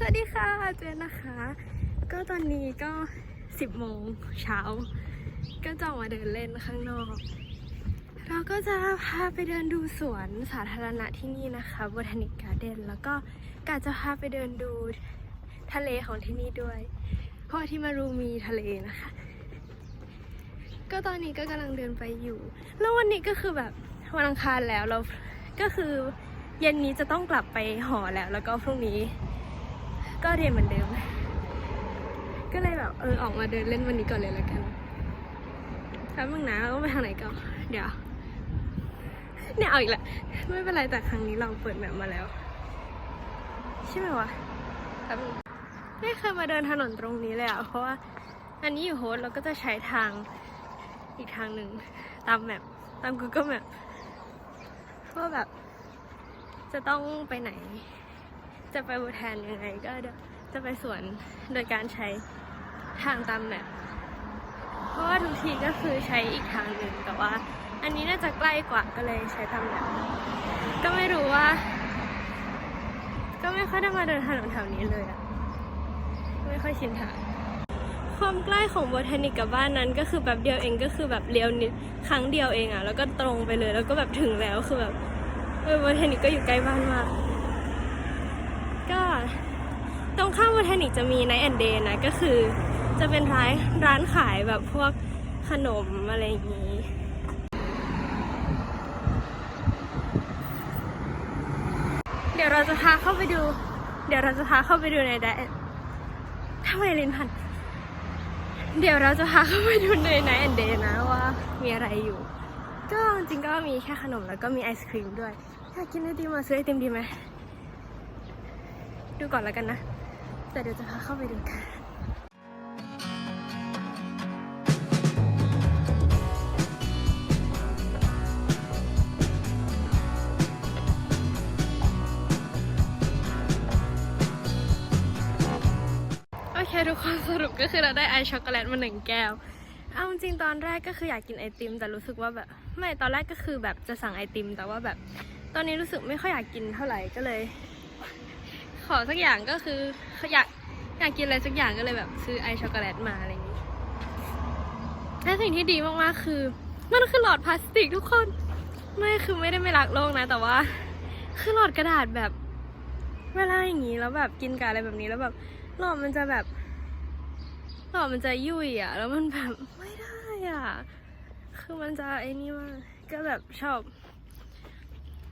สวัสดีค่ะเจนนะคะ ก็ตอนนี้ก็ 10โมงเช้า ก็จะออกมาเดินเล่นข้างนอก เราก็จะพาไปเดินดูสวนสาธารณะที่นี่นะคะบ o ท a นิกการ์เดนแล้วก็กะจะพาไปเดินดูทะเลของที่นี่ด้วย เพราะที่มารูมีทะเลนะคะ ก็ตอนนี้ก็กำลังเดินไปอยู่ แล้ววันนี้ก็คือแบบวันอังคารแล้วเราก็คือเย็นนี้จะต้องกลับไปหอแล้ว แล้วก็พรุ่งนี้ ก็เรียนเหมือนเดิม ก็เลยแบบเออออกมาเดินเล่นวันนี้ก่อนเลยและกันแป๊บนึงนะต้องไปทางไหนก่อนเดี๋ยวเนี่ยเอาอีกแล้วไม่เป็นไรแต่ครั้งนี้เราเปิดแมปมาแล้ว ใช่ไหมวะแป๊บไม่เคยมาเดินถนนตรงนี้เลยอะเพราะว่าอันนี้อยู่โฮสเราก็จะใช้ทางอีกทางหนึ่งตามแมปตาม Google Map ว่าแบบจะต้องไปไหน จะไปบูแทนยังไงก็จะไปสวนโดยการใช้ทางตามแมปเพราะว่าทุกทีก็คือใช้อีกทางหนึ่งแต่ว่า อันนี้น่าจะใกล้กว่าก็เลยใช้ตามแมปก็ไม่รู้ว่า ก็ไม่ค่อยได้มาเดินถนนแถวนี้เลยอะไม่ค่อยชินทางความใกล้ของโบทานิกกับบ้านนั้นก็คือแบบเดียวเองก็คือแบบเลี้ยวนิดครั้งเดียวเองอะแล้วก็ตรงไปเลยแล้วก็แบบถึงแล้วคือแบบเออโบทานิกก็อยู่ใกล้บ้านมากต รงข้ามโบทานิกจะมีไนท์แอนเดย์นะ ก็คือจะเป็นร้านร้านขายแบบพวกขนมอะไรอย่างนี้เดี๋ยวเราจะพาเข้าไปดู เดี๋ยวเราจะพาเข้าไปดูในไดทำไมลินพัน เดี๋ยวเราจะพาเข้าไปดูในไนท์แอนเดย์นะว่ามีอะไรอยู่ ก็จริงก็มีแค่ขนมแล้วก็มีไอศครีมด้วยอยากกินไอติมมาซื้อไอติมดีไหม ดูก่อนแล้วกันนะ แต่เดี๋ยวจะพาเข้าไปดูกันโอเคทุกคนสรุปก็คือเราได้ไอช็อกโกแลตมาหนึ่งแก้ว เอาจริงตอนแรกก็คืออยากกินไอติม แต่รู้สึกว่าแบบไม่ตอนแรกก็คือแบบจะสั่งไอติม แต่ว่าแบบตอนนี้รู้สึกไม่ค่อยอยากกินเท่าไหร่ก็เลย ขอสักอย่างก็คืออยากอยากกินอะไรสักอย่างก็เลยแบบ ซื้อไอช็อกโกแลตมาอะไรอย่างนี้และสิ่งที่ดีมากๆคือ มันคือหลอดพลาสติกทุกคน ไม่คือไม่ได้ไม่รักโลกนะ แต่ว่า คือหลอดกระดาษแบบ เวลาอย่างนี้แล้วแบบกินกับอะไรแบบนี้แล้วแบบหลอดมันจะแบบหลอดมันจะยุ่ยอะ แล้วมันแบบไม่ได้อะ คือมันจะไอ้นี่มากก็แบบชอบ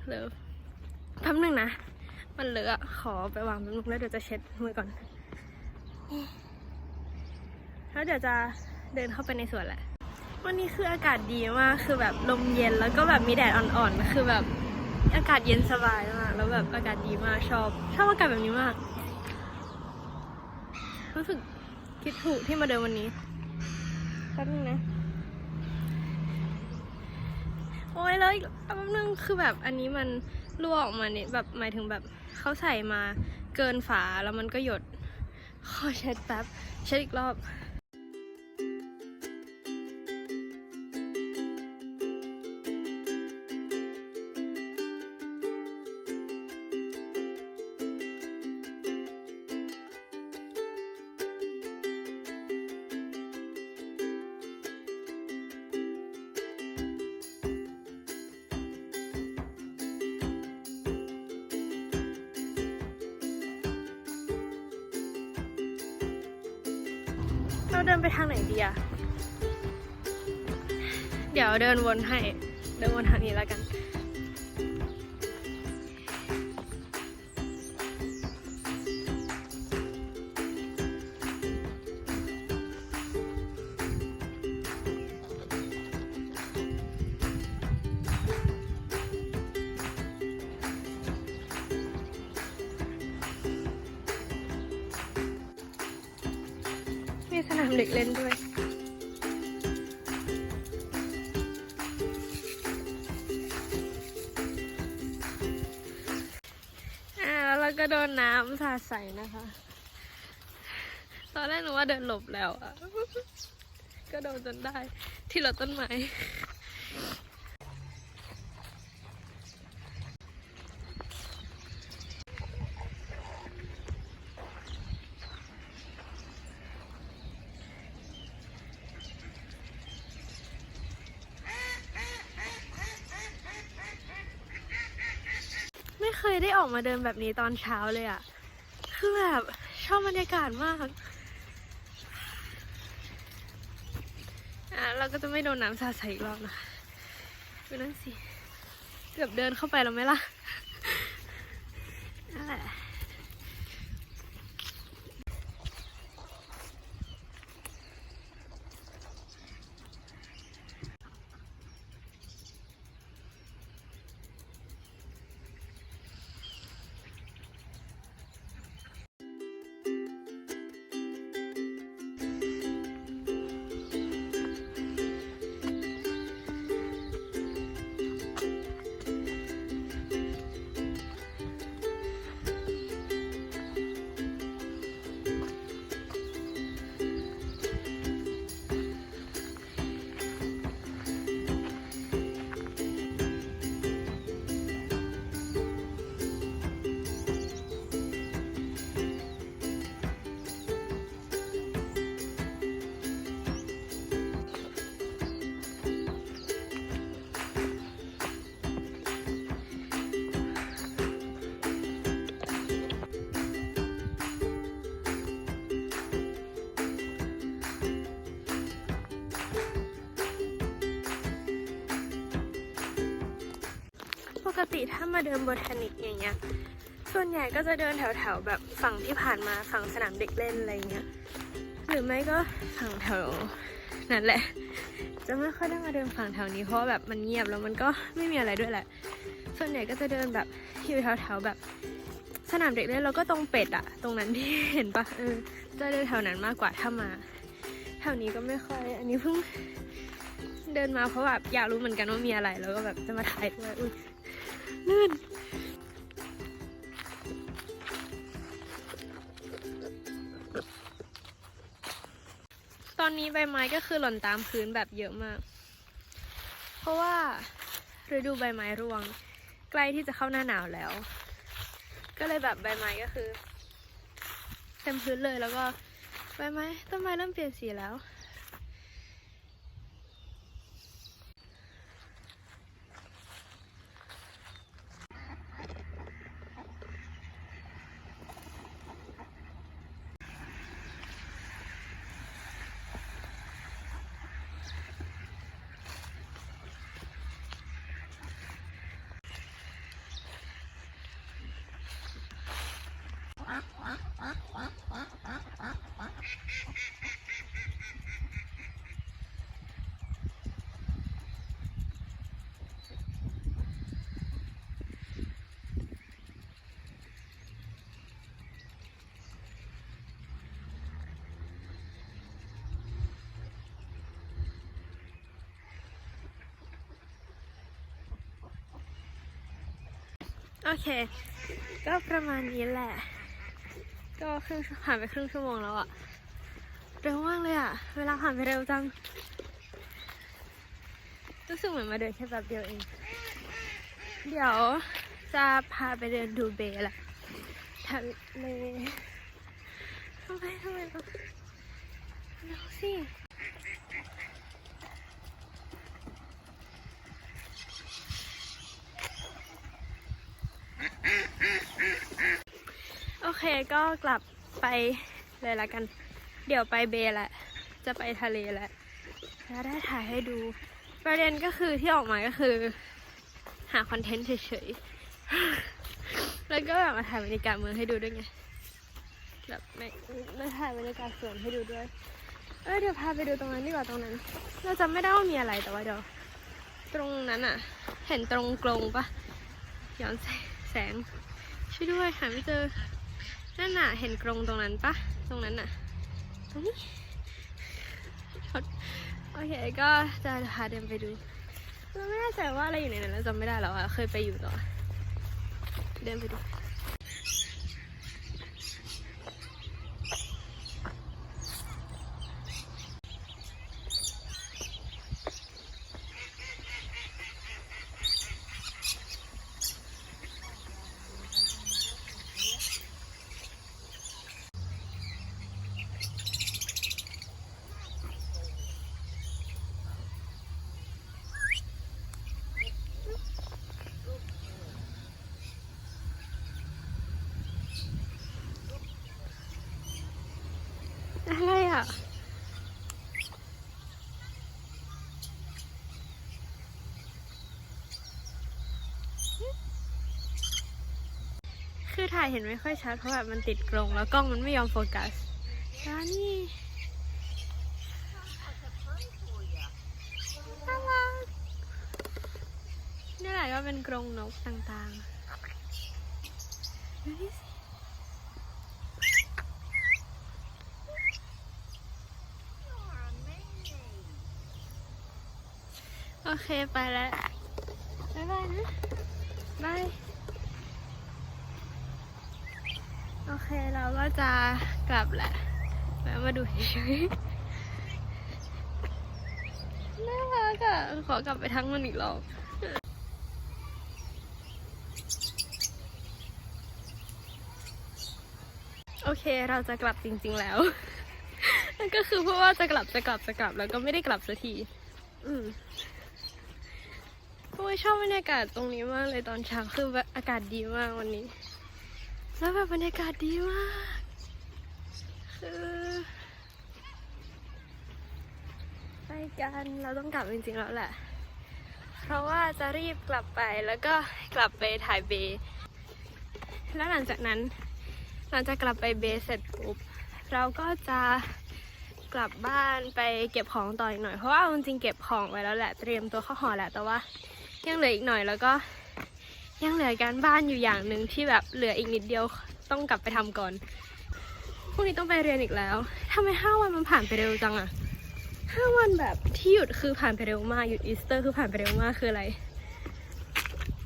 เลิฟแป๊บหนึ่งนะ มันเลอะขอไปวางแป๊บนึงแล้วเดี๋ยวจะเช็ดมือก่อน แล้วเดี๋ยวจะเดินเข้าไปในสวนแหละ วันนี้คืออากาศดีมาก คือแบบลมเย็นแล้วก็แบบมีแดดอ่อนๆ คือแบบอากาศเย็นสบายมาก แล้วแบบอากาศดีมากชอบ ชอบอากาศแบบนี้มาก รู้สึกคิดถูกที่มาเดินวันนี้แป๊บนึงนะโอ้ยแล้วอีกแป๊บนึงคือแบบอันนี้มันรั่วออกมาเนี่ยแบบหมายถึงแบบ เขาใส่มาเกินฝาแล้วมันก็หยดขอเช็ดแป๊บเช็ดอีกรอบ เราเดินไปทางไหนดีอะเดี๋ยวเดินวนให้ เดินวนทางนี้แล้วกัน นามเด็กเล่นด้วย อ่าแล้วเราก็โดนน้ำสาดใส่นะคะ ตอนแรกหนูว่าเดินหลบแล้วอะก็โดนจนได้ที่รถต้นไม้ ยได้ออกมาเดินแบบนี้ตอนเช้าเลยอะคือแบบชอบบรรยากาศมากอะเราก็จะไม่โดนน้ำสาดใส่อีกรอบนะคะดูนั่นสิ เกือบเดินเข้าไปแล้วไหมล่ะ กติถ้ามาเดินโบทานิกอย่างเงี้ย ส่วนใหญ่ก็จะเดินแถวๆแบบฝั่งที่ผ่านมาฝั่งสนามเด็กเล่นอะไรเงี้ย หรือไม่ก็ฝั่งแถวนั่นแหละ จะไม่ค่อยได้มาเดินฝั่งแถวนี้เพราะแบบมันเงียบแล้วมันก็ไม่มีอะไรด้วยแหละ ส่วนใหญ่ก็จะเดินแบบอยู่แถวๆแบบสนามเด็กเล่นแล้วก็ตรงเป็ดอะตรงนั้นที่เห็นปะเออจะเดินแถวนั้นมากกว่าถ้ามา แถวนี้ก็ไม่ค่อย อันนี้เพิ่งเดินมาเพราะแบบอยากรู้เหมือนกันว่ามีอะไรแล้วก็แบบจะมาถ่ายด้วยอุ้ย ลื่นตอนนี้ใบไม้ก็คือหล่นตามพื้นแบบเยอะมาก เพราะว่าฤดูใบไม้ร่วง ใกล้ที่จะเข้าหน้าหนาวแล้ว ก็เลยแบบใบไม้ก็คือ เต็มพื้นเลยแล้วก็ใบไม้ต้นไม้เริ่มเปลี่ยนสีแล้ว โอเค ก็ประมาณนี้แหละ ก็ครึ่งผ่านไปครึ่งชั่วโมงแล้วอะเร็วมากเลยอะเวลาผ่านไปเร็วจังรู้สึกเหมือนมาเดินแค่แบบเดียวเอง เดี๋ยวจะพาไปเดินดูเบย์แหละทะเลทำไมทำไมเราเร็วสิ โอเค ก็กลับไปเลยละกัน เดี๋ยวไปเบย์แหละ จะไปทะเลแหละ แล้วได้ถ่ายให้ดู ประเด็นก็คือที่ออกมาก็คือ หาคอนเทนต์เฉยๆ แล้วก็แบบมาถ่ายบรรยากาศเมืองให้ดูด้วยไง แบบไม่ไม่ถ่ายบรรยากาศสวนให้ดูด้วย เออเดี๋ยวพาไปดูตรงนั้นดีกว่าตรงนั้น เราจำไม่ได้ว่ามีอะไรแต่ว่าเดี๋ยวตรงนั้นอะเห็นตรงกรงปะย้อนแสงช่วยด้วยหาไม่เจอ นั่นน่ะ เห็นกรงตรงนั้นปะตรงนั้นน่ะ ตรงนี้ โอเค ก็จะพาเดินไปดู เราไม่แน่ใจว่าอะไรอยู่ในนั้นเราจำไม่ได้แล้วอะเคยไปอยู่ต่อเดินไปดูายเห็นไม่ค่อยชัดเพราะแบบมันติดกรงแล้วกล้องมันไม่ยอมโฟกัสแล้วนี่น่ารักนี่แหละก็เป็นกรงนกต่างๆดูดิสิโอเค ไปแล้ว บ๊ายบายนะ บาย โอ เคเราก็จะกลับแหละแวะมาดูเฉยๆน่ารักอะขอกลับไปทั้งมันอีกรอบโอเคเราจะกลับจริง ๆแล้วนั่นก็คือเพราะว่าจะกลับจะกลับจะกลับแล้วก็ไม่ได้กลับสักที อืมโอ้ยชอบบรรยากาศตรงนี้มากเลยตอนเช้าคืออากาศดีมากวันนี้ แล้วแบบบรรยากาศดีมาก คือไปกันเราต้องกลับจริงๆแล้วแหละ เพราะว่าจะรีบกลับไปแล้วก็กลับไปถ่ายเบย์แล้วหลังจากนั้นหลังจากกลับไปเบย์เสร็จปุ๊บเราก็จะกลับบ้านไปเก็บของต่ออีกหน่อยเพราะว่าจริงๆเก็บของไว้แล้วแหละเตรียมตัวเข้าหอแหละแต่ว่ายังเหลืออีกหน่อยแล้วก็ ยังเหลือการบ้านอยู่อย่างหนึ่งที่แบบเหลืออีกนิดเดียวต้องกลับไปทำก่อนพรุ่งนี้ต้องไปเรียนอีกแล้วทำไมห้าวันมันผ่านไปเร็วจังอะห้าวันแบบที่หยุดคือผ่านไปเร็วมากหยุดอีสเตอร์คือผ่านไปเร็วมากคืออะไร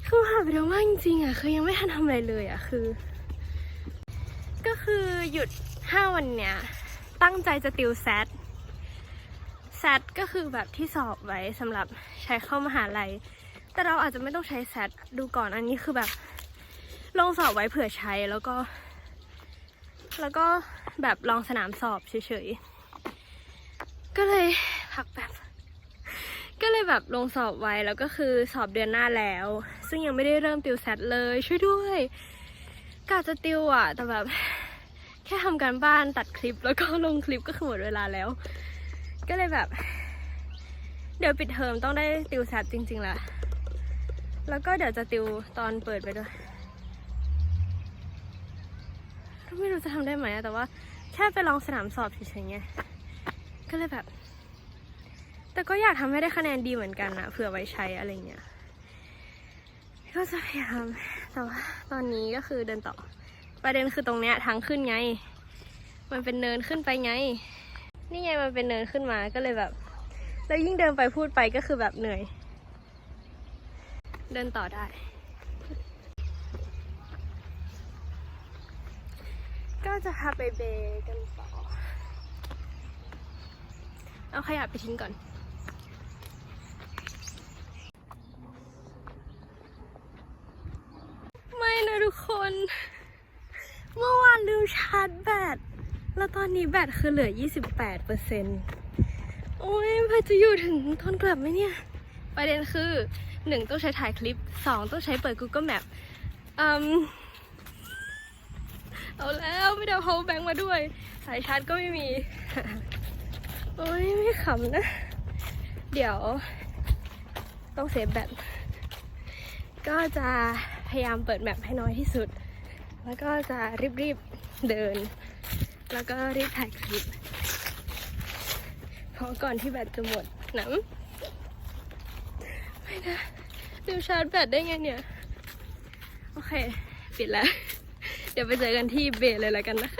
คือผ่านไปเร็วมากจริงๆอะคือยังไม่ทันทำอะไรเลยอะคือ ก็คือหยุดห้าวันเนี้ยตั้งใจจะติวแซดแซดก็คือแบบที่สอบไว้สำหรับใช้เข้ามหาลัย แต่เราอาจจะไม่ต้องใช้แซดดูก่อนอันนี้คือแบบลงสอบไว้เผื่อใช้แล้วก็ แล้วก็แบบลองสนามสอบเฉยๆ ก็เลยพักแบบ ก็เลยแบบลงสอบไว้แล้วก็คือสอบเดือนหน้าแล้ว ซึ่งยังไม่ได้เริ่มติวแซดเลยช่วยด้วยกะจะติวอะ แต่แบบแค่ทำการบ้านตัดคลิปแล้วก็ลงคลิปก็คือหมดเวลาแล้ว ก็เลยแบบ เดี๋ยวปิดเทอมต้องได้ติวแซดจริงๆแหละ แล้วก็เดี๋ยวจะติวตอนเปิดไปด้วยก็ไม่รู้จะทำได้ไหมอะแต่ว่าแค่ไปลองสนามสอบเฉยๆไงก็เลยแบบ แต่ก็อยากทำให้ได้คะแนนดีเหมือนกันอะเผื่อไว้ใช้อะไรเงี้ยก็จะพยายามแต่ว่าตอนนี้ก็คือเดินต่อ ประเด็นคือตรงเนี้ยทางขึ้นไง มันเป็นเนินขึ้นไปไง นี่ไงมันเป็นเนินขึ้นมาก็เลยแบบ แล้วยิ่งเดินไปพูดไปก็คือแบบเหนื่อย เดินต่อได้ ก็จะพาไปเบย์กันต่อ เอาขยะไปทิ้งก่อนไม่นะทุกคน เมื่อวานลืมชาร์จแบต แล้วตอนนี้แบตคือเหลือ 28เปอร์เซ็นต์โอ้ยพอจะอยู่ถึงตอนกลับไหมเนี่ย ประเด็นคือ หนึ่งต้องใช้ถ่ายคลิปสองต้องใช้เปิด Google Map อืมเอาแล้วไม่ได้เอา power bank มาด้วย สายชาร์จก็ไม่มี โอ้ยไม่ขำนะ เดี๋ยว ต้องเซฟแบตก็จะพยายามเปิดแมปให้น้อยที่สุด แล้วก็จะรีบๆเดิน แล้วก็รีบถ่ายคลิปเพราะก่อนที่แบตจะหมดนังไม่นะ ลืมชาร์จแบตได้ไงเนี่ย โอเค ปิดแล้ว เดี๋ยวไปเจอกันที่เบสเลยแล้วกันนะคะ